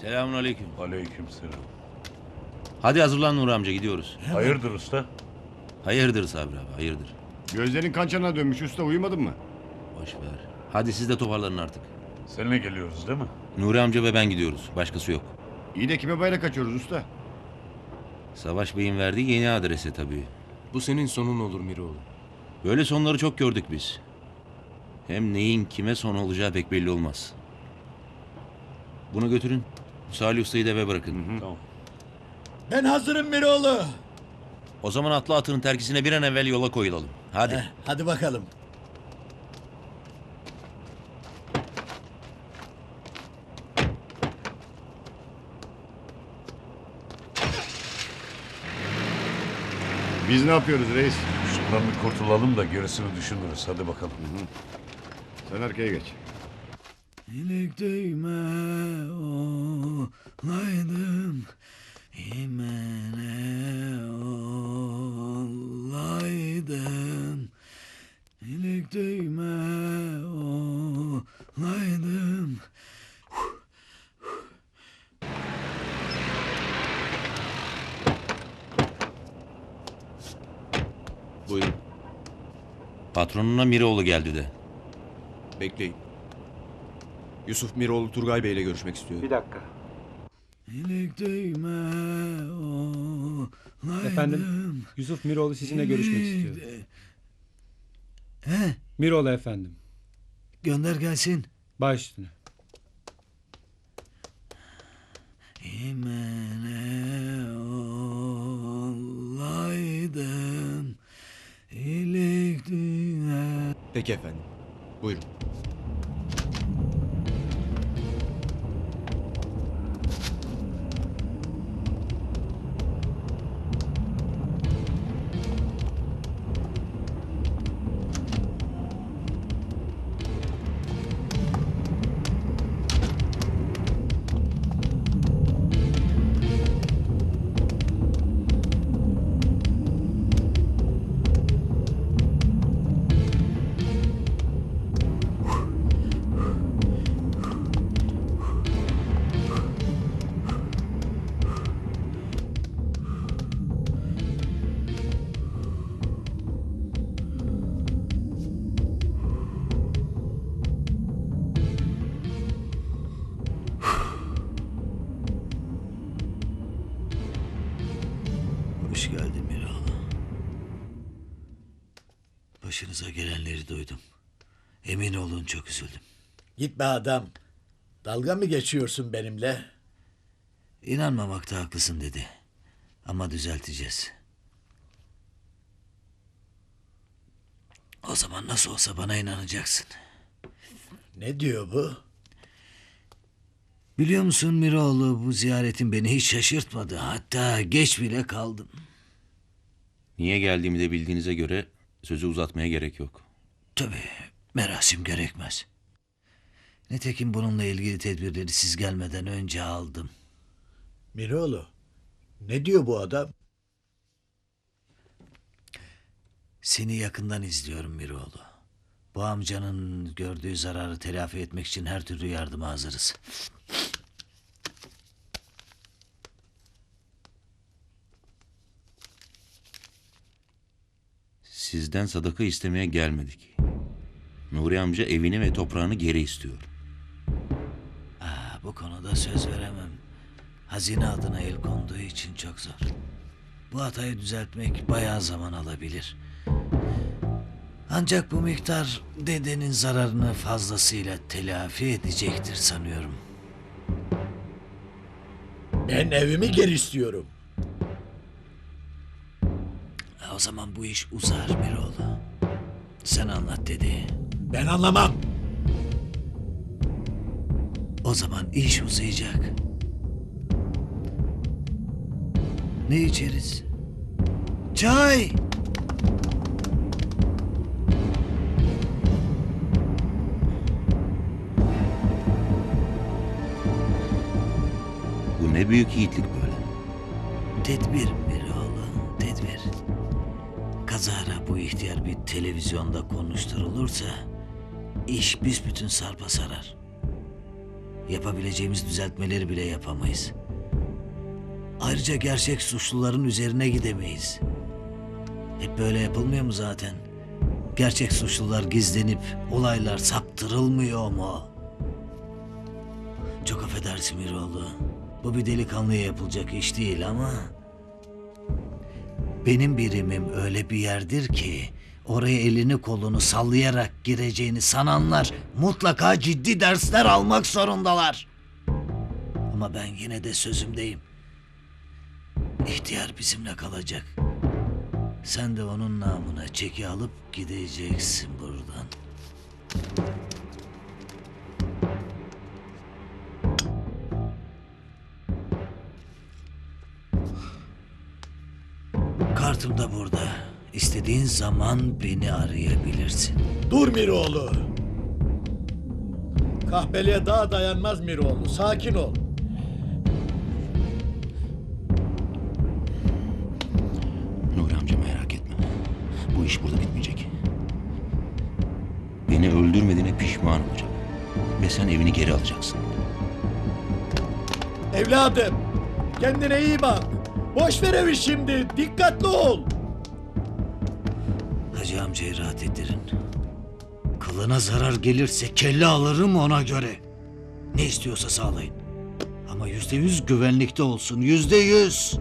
Selamun aleyküm. Aleykümselam. Hadi hazırlan Nur amca gidiyoruz. Hayırdır usta? Hayırdır Sabri abi hayırdır. Gözlerin kançana dönmüş usta uyumadın mı? Boş ver. Hadi siz de toparlanın artık. Seninle geliyoruz değil mi? Nuri amca ve ben gidiyoruz. Başkası yok. İyi de kime bayrak açıyoruz usta? Savaş Bey'in verdiği yeni adrese tabii. Bu senin sonun olur Miroğlu. Böyle sonları çok gördük biz. Hem neyin kime son olacağı pek belli olmaz. Bunu götürün. Salih Usta'yı da eve bırakın. Tamam. Ben hazırım Miroğlu. O zaman atlı atının terkisine bir an evvel yola koyulalım. Hadi. Eh, hadi bakalım. Biz ne yapıyoruz reis? Şundan bir kurtulalım da gerisini düşünürüz. Hadi bakalım. Sen arkaya geç. İlik değme olaydım İmene olaydım İlik değme olaydım Buyurun. Patronuna Miroğlu geldi de. Bekleyin. Yusuf Miroğlu Turgay Bey ile görüşmek istiyor. İlik değme olaydım Efendim, Yusuf Miroğlu sizinle görüşmek istiyor. He Miroğlu efendim. gönder gelsin Baş üstüne. İmene olaydım İlik değme Peki efendim. Buyurun. Hoş geldin Miroğlu. Başınıza gelenleri duydum. Emin olun çok üzüldüm. Gitme adam. Dalga mı geçiyorsun benimle? İnanmamakta haklısın dedi. Ama düzelteceğiz. O zaman nasıl olsa bana inanacaksın. Ne diyor bu? Biliyor musun Miroğlu bu ziyaretin beni hiç şaşırtmadı. Hatta geç bile kaldım. Niye geldiğimi de bildiğinize göre sözü uzatmaya gerek yok. Tabii merasim gerekmez. Nitekim bununla ilgili tedbirleri siz gelmeden önce aldım. Miroğlu. Ne diyor bu adam? Seni yakından izliyorum Miroğlu. Bu amcanın gördüğü zararı telafi etmek için her türlü yardıma hazırız. Sizden sadaka istemeye gelmedik. Nuri amca evini ve toprağını geri istiyor. Ha, bu konuda söz veremem. Hazine adına el konduğu için çok zor. Bu hatayı düzeltmek bayağı zaman alabilir. Ancak bu miktar dedenin zararını fazlasıyla telafi edecektir sanıyorum. Ben evimi geri istiyorum. O zaman bu iş uzar Miroğlu. Sen anlat dedi. Ben anlamam. O zaman iş uzayacak. Ne içeriz? Çay! Bu ne büyük yiğitlik böyle. Tedbir. Bu ihtiyar bir televizyonda konuşturulursa iş büsbütün sarpa sarar. Yapabileceğimiz düzeltmeleri bile yapamayız. Ayrıca gerçek suçluların üzerine gidemeyiz. Hep böyle yapılmıyor mu zaten? Gerçek suçlular gizlenip olaylar saptırılmıyor mu? Çok affedersin Miroğlu. Bu bir delikanlıya yapılacak iş değil ama... Benim birimim öyle bir yerdir ki... Oraya elini kolunu sallayarak gireceğini sananlar mutlaka ciddi dersler almak zorundalar. Ama ben yine de sözümdeyim. İhtiyar bizimle kalacak. Sen de onun namına çeki alıp gideceksin buradan. Kartım da burada. İstediğin zaman beni arayabilirsin. Dur Miroğlu. Kahpeliğe daha dayanmaz Miroğlu. Sakin ol. Nuri amca merak etme. Bu iş burada bitmeyecek. Beni öldürmediğine pişman olacak. Ve sen evini geri alacaksın. Evladım. Kendine iyi bak. Boş ver evi şimdi. Dikkatli ol. Hacı amcayı rahat ettirin. Kılına zarar gelirse kelle alırım ona göre. Ne istiyorsa sağlayın. Ama yüzde yüz güvenlikte olsun. Yüzde yüz.